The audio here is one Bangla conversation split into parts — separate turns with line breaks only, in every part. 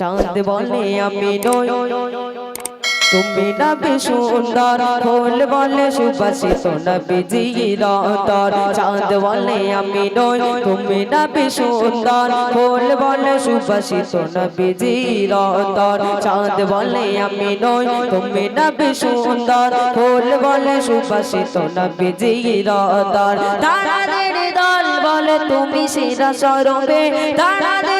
চাঁদ বলে আমি নই। তুমি নবী সুন্দর ফুল বলে সুবাসিত নবী জিরতর চাঁদ বলে আমি নই। তুমি নবী সুন্দর ফুল বলে সুবাসিত নবী জিরতর চাঁদ বলে আমি নই। তুমি নবী সুন্দর ফুল বলে সুবাসিত নবী জিরতর তারাদের দল বলে তুমি শিরা সরবে তারাদের দল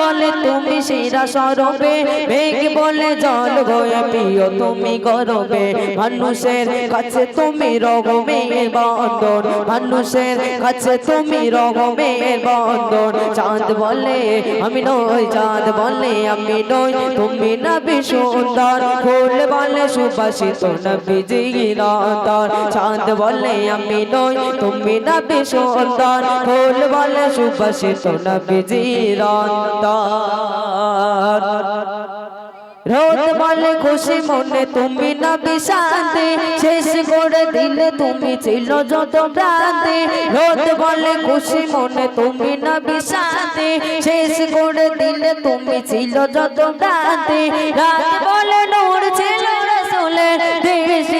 বলে তুমি শিরা সরবে মেঘ বলে জল বয়ে প্রিয় তুমি গরবে। মানুষের কাছে তুমি রগমে বন্দর মানুষের কাছে তুমি রগমে বন্দর চাঁদ বলে আমি নই, চাঁদ বলে আমি নই, তুমি নবী সুন্দর। ফুল বলে সুবাসিত নবী জিরাতর চাঁদ বলে আমি নই, তুমি নবী সুন্দর। ফুল বলে সুবাসিত নবী জিরাতর রোদ বলে খুশি মনে, তুমি না বিশান্তি শেষ করে দিলে তুমি ছিল যত ভ্রান্তি। রোদ বলে খুশি মনে, তুমি না বিশান্তি শেষ করে দিলে তুমি ছিল যত ভ্রান্তি। রাত বলে নূর ছিল রসুলের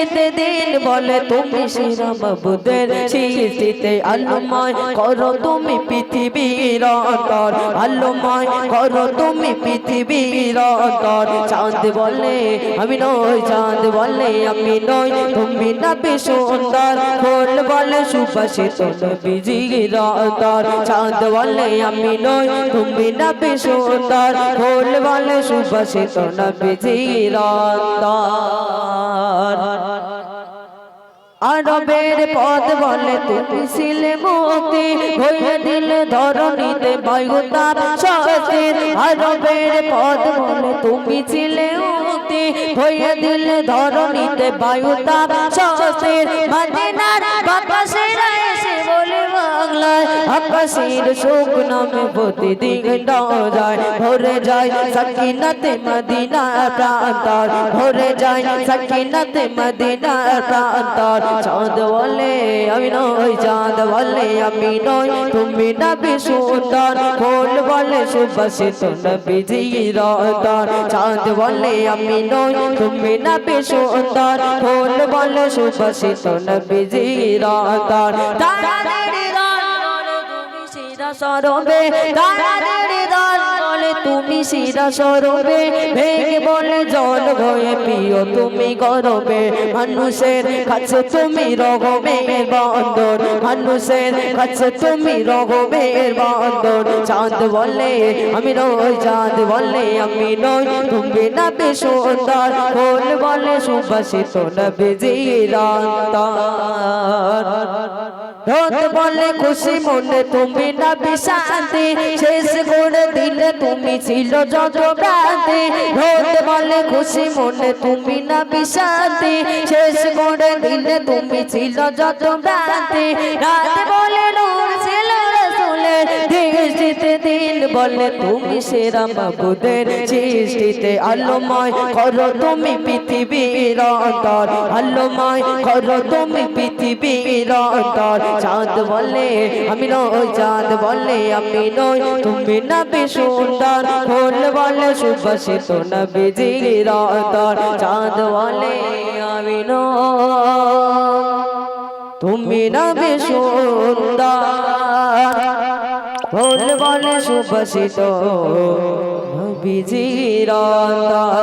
দেশিতে দিন বলে তুমি শিরমবুদের সৃষ্টিতে আলোময় করো তুমি পৃথিবীর অন্তর। আলোময় করো তুমি পৃথিবীর অন্তর। চাঁদ বলে আমি নই, চাঁদ বলে আমি নই। তুমি নবী সুন্দর? ফুল বলে সুবাসিত নবী জিগিরতর চাঁদ বলে আমি নই, তুমি নবী সুন্দর? ফুল বলে সুবাসিত নবী জিগিরতর আরবের পদ বলে তুমি ছিলে মুক্তি হয়ে দিল ধরণীতে বায়ুতাপ শক্তির আরবের পদ বলে তুমি ছিলে মতি হয়ে দিল ধরণীতে বায়ুতাপ শক্তির মদিনার বাতাসের বাংলায় আকাশের শোক নামে প্রতিদিন যায় ভরে যায় সকিনতে মদিনা প্রান্তর ভরে যায় সকিনতে মদিনা প্রান্তর চাঁদ বলে আমি নই চাঁদ বলে আমি নই তুমি নবী সুন্দর ফুল বলে সুবাসিত নবী জিরতর চাঁদ বলে আমি নই তুমি নবী সুন্দর ফুল বলে সুবাসিত নবী জিরতর সরবে বলে তুমি শিরা সরবে ভেঙে বলে জল ভয়ে প্রিয় তুমি গরবে। মানুষের কাছে তুমি রগমের বন্দর, মানুষের কাছে তুমি বন্দর। চাঁদ বলে আমি নই, চাঁদ বলে আমি নই, তুমি নবে সুন্দর, ফুল বলে সুবাসিত নবে জিরান্তর। রোদ বলে খুশি মনে তুমি না বিশান্তি শেষ করে দিলে তুমি ছিল যত ভ্রান্তি রোদ বলে খুশি মনে তুমি না বিশান্তি শেষ করে দিলে তুমি ছিল যত ভ্রান্তি রাত বলে বলে তুমি সেরা মাবুদের সৃষ্টিতে আলোময় করো তুমি পৃথিবীর অন্তর, আলোময় করো তুমি পৃথিবীর অন্তর। চাঁদ বলে আমি নই, চাঁদ বলে আমি নই। তুমি নবী সুন্দর, ফুল বলে সুবাসিত নবী জির অন্তর। চাঁদ বলে আমি নই। তুমি নবী সুন্দর ফুল বলে সুবাসিত নবী জির অন্তর।